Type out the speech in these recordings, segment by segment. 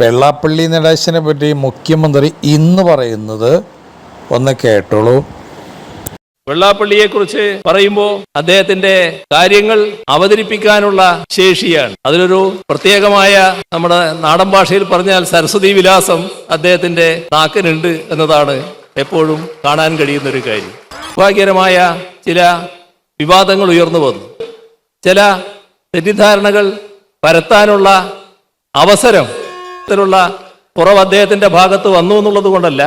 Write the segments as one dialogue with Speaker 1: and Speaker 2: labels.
Speaker 1: വെള്ളാപ്പള്ളി നടേശനെ പറ്റി മുഖ്യമന്ത്രി ഇന്ന് പറയുന്നത് ഒന്ന് കേട്ടോളൂ.
Speaker 2: വെള്ളാപ്പള്ളിയെ കുറിച്ച് പറയുമ്പോൾ അദ്ദേഹത്തിന്റെ കാര്യങ്ങൾ അവതരിപ്പിക്കാനുള്ള ശേഷിയാണ്. അതിലൊരു പ്രത്യേകമായ നമ്മുടെ നാടൻ ഭാഷയിൽ പറഞ്ഞാൽ സരസ്വതി വിലാസം അദ്ദേഹത്തിന്റെ നാക്കിനുണ്ട് എന്നതാണ് എപ്പോഴും കാണാൻ കഴിയുന്ന ഒരു കാര്യം. ഭാഗ്യകരമായ ചില വിവാദങ്ങൾ ഉയർന്നു വന്നു. ചില തെറ്റിദ്ധാരണകൾ പരത്താനുള്ള അവസരം ത്തിലുള്ള കുറവ് അദ്ദേഹത്തിന്റെ ഭാഗത്ത് വന്നു എന്നുള്ളത് കൊണ്ടല്ല.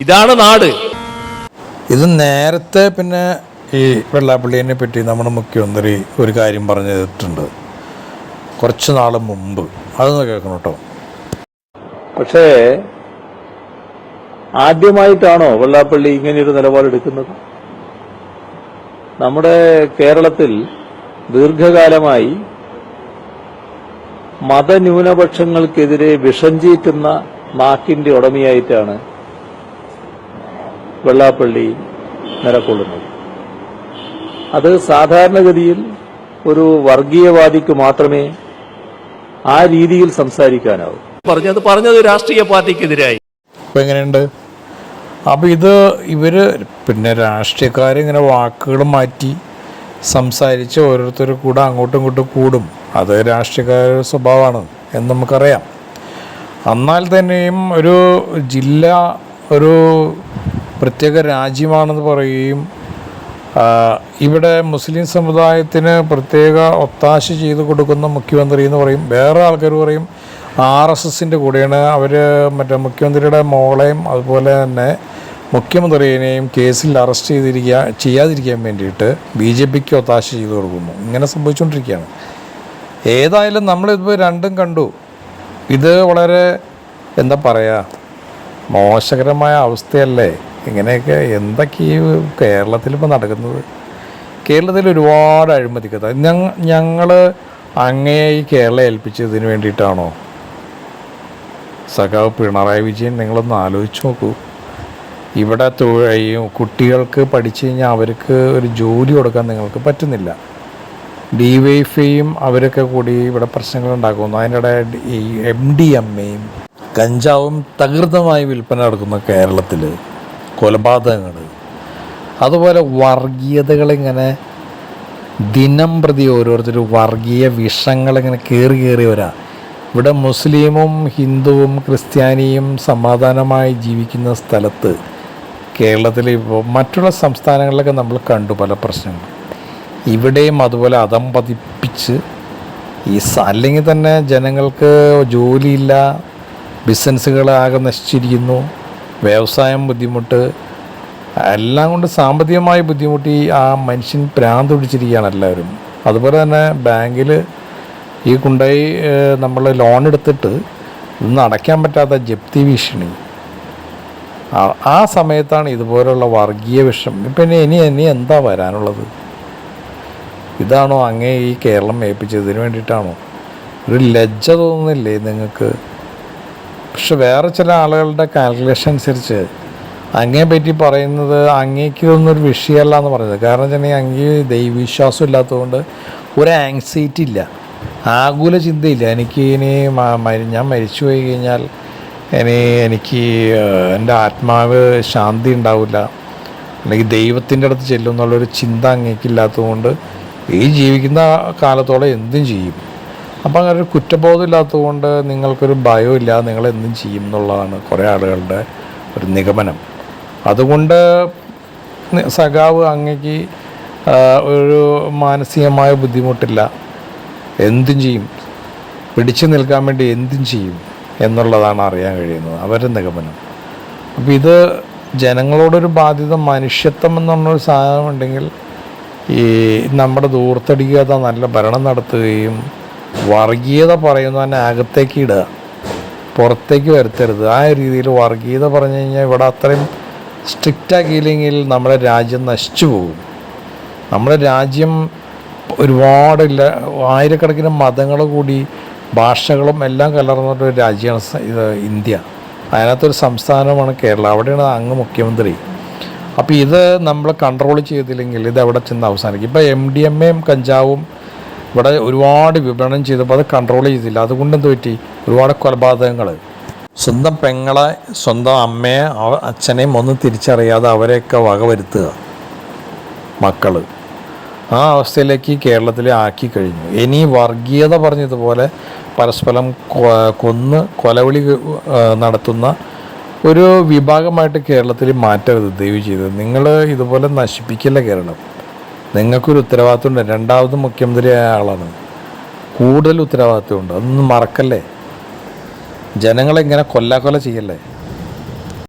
Speaker 2: ഇതാണ് നാട്.
Speaker 1: ഇത് നേരത്തെ പിന്നെ ഈ വെള്ളാപ്പള്ളിനെ പറ്റി നമ്മുടെ മുഖ്യമന്ത്രി ഒരു കാര്യം പറഞ്ഞു പറഞ്ഞിട്ടുണ്ട്. കുറച്ച് നാൾ മുമ്പ്. അതൊന്ന് കേൾക്കണം കേട്ടോ.
Speaker 3: പക്ഷേ ആദ്യമായിട്ടാണോ വെള്ളാപ്പള്ളി ഇങ്ങനെയൊരു നിലപാടെടുക്കുന്നത്? നമ്മുടെ കേരളത്തിൽ ദീർഘകാലമായി മതന്യൂനപക്ഷങ്ങൾക്കെതിരെ വിഷം ചീറ്റുന്ന നാക്കിന്റെ ഉടമയായിട്ടാണ് വെള്ളാപ്പള്ളി നിലകൊള്ളുന്നത്. അത് സാധാരണഗതിയിൽ ഒരു വർഗീയവാദിക്ക് മാത്രമേ ആ രീതിയിൽ സംസാരിക്കാനാവൂ.
Speaker 2: പറഞ്ഞത് പറഞ്ഞത് രാഷ്ട്രീയ പാർട്ടിക്കെതിരായി.
Speaker 1: ഇപ്പം എങ്ങനെയുണ്ട്? അപ്പൊ ഇത് ഇവർ പിന്നെ രാഷ്ട്രീയക്കാരിങ്ങനെ വാക്കുകൾ മാറ്റി സംസാരിച്ച് ഓരോരുത്തർ കൂടെ അങ്ങോട്ടും ഇങ്ങോട്ടും കൂടും. അത് രാഷ്ട്രീയക്കാരുടെ സ്വഭാവമാണ് എന്ന് നമുക്കറിയാം. എന്നാൽ തന്നെയും ഒരു ജില്ല ഒരു പ്രത്യേക രാജ്യമാണെന്ന് പറയുകയും ഇവിടെ മുസ്ലിം സമുദായത്തിന് പ്രത്യേക ഒത്താശ ചെയ്ത് കൊടുക്കുന്ന മുഖ്യമന്ത്രി എന്ന് പറയും. വേറെ ആൾക്കാർ പറയും ആർ എസ് എസിന്റെ കൂടെയാണ് അവർ മറ്റേ മുഖ്യമന്ത്രിയുടെ മോളെയും അതുപോലെ തന്നെ മുഖ്യമന്ത്രിയെയും കേസിൽ അറസ്റ്റ് ചെയ്തിരിക്കുക ചെയ്യാതിരിക്കാൻ വേണ്ടിയിട്ട് ബി ജെ പിക്ക് ഒത്താശ ചെയ്ത് കൊടുക്കുന്നു. ഇങ്ങനെ സംഭവിച്ചുകൊണ്ടിരിക്കുകയാണ്. ഏതായാലും നമ്മളിപ്പോൾ രണ്ടും കണ്ടു. ഇത് വളരെ എന്താ പറയുക മോശകരമായ അവസ്ഥയല്ലേ? ഇങ്ങനെയൊക്കെ എന്തൊക്കെ ഈ കേരളത്തിൽ ഇപ്പോൾ നടക്കുന്നത്? കേരളത്തിൽ ഒരുപാട് അഴിമതി കഥ ഞങ്ങ ഞങ്ങൾ അങ്ങേ ഈ കേരളം ഏൽപ്പിച്ചതിന് വേണ്ടിയിട്ടാണോ? സഖാവ് പിണറായി വിജയൻ നിങ്ങളൊന്ന് ആലോചിച്ച് നോക്കൂ. ഇവിടെ കുട്ടികൾക്ക് പഠിച്ചു കഴിഞ്ഞാൽ അവർക്ക് ഒരു ജോലി കൊടുക്കാൻ നിങ്ങൾക്ക് പറ്റുന്നില്ല. ഡി വൈഫൈയും അവരൊക്കെ കൂടി ഇവിടെ പ്രശ്നങ്ങൾ ഉണ്ടാക്കുന്നു. അതിനിടെ ഈ എം ഡി എം കഞ്ചാവും തകൃതമായി വിൽപ്പന നടക്കുന്ന കേരളത്തിൽ കൊലപാതകങ്ങൾ അതുപോലെ വർഗീയതകളിങ്ങനെ ദിനം പ്രതി ഓരോരുത്തർ വർഗീയ വിഷങ്ങളിങ്ങനെ കയറി കയറി വരാം. ഇവിടെ മുസ്ലിമും ഹിന്ദുവും ക്രിസ്ത്യാനിയും സമാധാനമായി ജീവിക്കുന്ന സ്ഥലത്ത് കേരളത്തിൽ ഇപ്പോൾ മറ്റുള്ള സംസ്ഥാനങ്ങളിലൊക്കെ നമ്മൾ കണ്ടു പല പ്രശ്നങ്ങളും ഇവിടെയും അതുപോലെ അതം പതിപ്പിച്ച് ഈ അല്ലെങ്കിൽ തന്നെ ജനങ്ങൾക്ക് ജോലിയില്ല ബിസിനസ്സുകൾ ആകെ നശിച്ചിരിക്കുന്നു വ്യവസായം ബുദ്ധിമുട്ട് എല്ലാം കൊണ്ട് സാമ്പത്തികമായി ബുദ്ധിമുട്ടി ആ മനുഷ്യൻ ഭ്രാന്ത് പിടിച്ചിരിക്കുകയാണ് എല്ലാവരും. അതുപോലെ തന്നെ ബാങ്കിൽ ഈ കുണ്ടായി നമ്മൾ ലോൺ എടുത്തിട്ട് ഇന്ന് അടയ്ക്കാൻ പറ്റാത്ത ജപ്തി ഭീഷണി. ആ- ആ സമയത്താണ് ഇതുപോലുള്ള വർഗീയ വിഷം. പിന്നെ ഇനി ഇനി എന്താ വരാനുള്ളത്? ഇതാണോ അങ്ങേ ഈ കേരളം ഏൽപ്പിച്ചതിന് വേണ്ടിയിട്ടാണോ? ഒരു ലജ്ജ തോന്നുന്നില്ലേ നിങ്ങൾക്ക്? പക്ഷെ വേറെ ചില ആളുകളുടെ കാൽക്കുലേഷൻ അനുസരിച്ച് അങ്ങേ പറ്റി പറയുന്നത് അങ്ങേക്ക് ഇതൊന്നും ഒരു വിഷയമല്ല എന്ന് പറയുന്നത്. കാരണം വെച്ചിട്ടുണ്ടെങ്കിൽ അങ്ങേ ദൈവവിശ്വാസം ഇല്ലാത്തതുകൊണ്ട് ഒരു ആങ്സൈറ്റി ഇല്ല. ആകുല ചിന്തയില്ല. എനിക്ക് ഇനി ഞാൻ മരിച്ചു പോയി കഴിഞ്ഞാൽ ഇനി എനിക്ക് എന്റെ ആത്മാവ് ശാന്തി ഉണ്ടാവില്ല. അല്ലെങ്കിൽ ദൈവത്തിന്റെ അടുത്ത് ചെല്ലും എന്നുള്ളൊരു ചിന്ത അങ്ങേക്കില്ലാത്തതുകൊണ്ട് ഈ ജീവിക്കുന്ന കാലത്തോളം എന്തും ചെയ്യും. അപ്പം അങ്ങനെ ഒരു കുറ്റബോധം ഇല്ലാത്തതുകൊണ്ട് നിങ്ങൾക്കൊരു ഭയമില്ല നിങ്ങൾ എന്തും ചെയ്യും എന്നുള്ളതാണ് കുറേ ആളുകളുടെ ഒരു നിഗമനം. അതുകൊണ്ട് സഖാവ് അങ്ങക്ക് ഒരു മാനസികമായ ബുദ്ധിമുട്ടില്ല. എന്തും ചെയ്യും. പിടിച്ചു നിൽക്കാൻ വേണ്ടി എന്തും ചെയ്യും എന്നുള്ളതാണ് അറിയാൻ കഴിയുന്നത്. അവരുടെ നിഗമനം. അപ്പോൾ ഇത് ജനങ്ങളോടൊരു ബാധ്യത മനുഷ്യത്വം എന്നുള്ളൊരു സാധനം ഉണ്ടെങ്കിൽ ഈ നമ്മുടെ ദൂർത്തടിക്കാത്ത നല്ല ഭരണം നടത്തുകയും വർഗീയത പറയുന്നതന്നെ അകത്തേക്ക് ഇടുക പുറത്തേക്ക് വരുത്തരുത്. ആ രീതിയിൽ വർഗീയത പറഞ്ഞു കഴിഞ്ഞാൽ ഇവിടെ അത്രയും സ്ട്രിക്റ്റ് ആക്കിയില്ലെങ്കിൽ നമ്മുടെ രാജ്യം നശിച്ചു പോകും. നമ്മുടെ രാജ്യം ഒരുപാടില്ല ആയിരക്കണക്കിന് മതങ്ങൾ കൂടി ഭാഷകളും എല്ലാം കലർന്നിട്ടൊരു രാജ്യമാണ് ഇത് ഇന്ത്യ. അതിനകത്തൊരു സംസ്ഥാനമാണ് കേരളം. അവിടെയാണ് അങ്ങ് മുഖ്യമന്ത്രി. അപ്പോൾ ഇത് നമ്മൾ കൺട്രോൾ ചെയ്തില്ലെങ്കിൽ ഇത് അവിടെ ചെന്ന് അവസാനിക്കും. ഇപ്പോൾ എം ഡി എം എയും കഞ്ചാവും ഇവിടെ ഒരുപാട് വിപണനം ചെയ്തപ്പോൾ അത് കൺട്രോൾ ചെയ്തില്ല. അതുകൊണ്ട് എന്ത് പറ്റി? ഒരുപാട് കൊലപാതകങ്ങൾ സ്വന്തം പെങ്ങളെ സ്വന്തം അമ്മയെ അച്ഛനെയും ഒന്നും തിരിച്ചറിയാതെ അവരെയൊക്കെ വകവരുത്തുക മക്കൾ ആ അവസ്ഥയിലേക്ക് കേരളത്തിലെ ആക്കി കഴിഞ്ഞു. ഇനി വർഗീയത പറഞ്ഞതുപോലെ പരസ്പരം കൊന്ന് കൊലവിളി നടത്തുന്ന ഒരു വിഭാഗമായിട്ട് കേരളത്തിൽ മാറ്റരുത് ദയവ് ചെയ്ത്. നിങ്ങൾ ഇതുപോലെ നശിപ്പിക്കില്ല കേരളം? നിങ്ങൾക്കൊരു ഉത്തരവാദിത്വമുണ്ട്. രണ്ടാമത് മുഖ്യമന്ത്രിയായ ആളാണ്. കൂടുതൽ ഉത്തരവാദിത്വമുണ്ട്. അതൊന്നും മറക്കല്ലേ? ജനങ്ങളെ ഇങ്ങനെ കൊല്ലാക്കൊല ചെയ്യല്ലേ?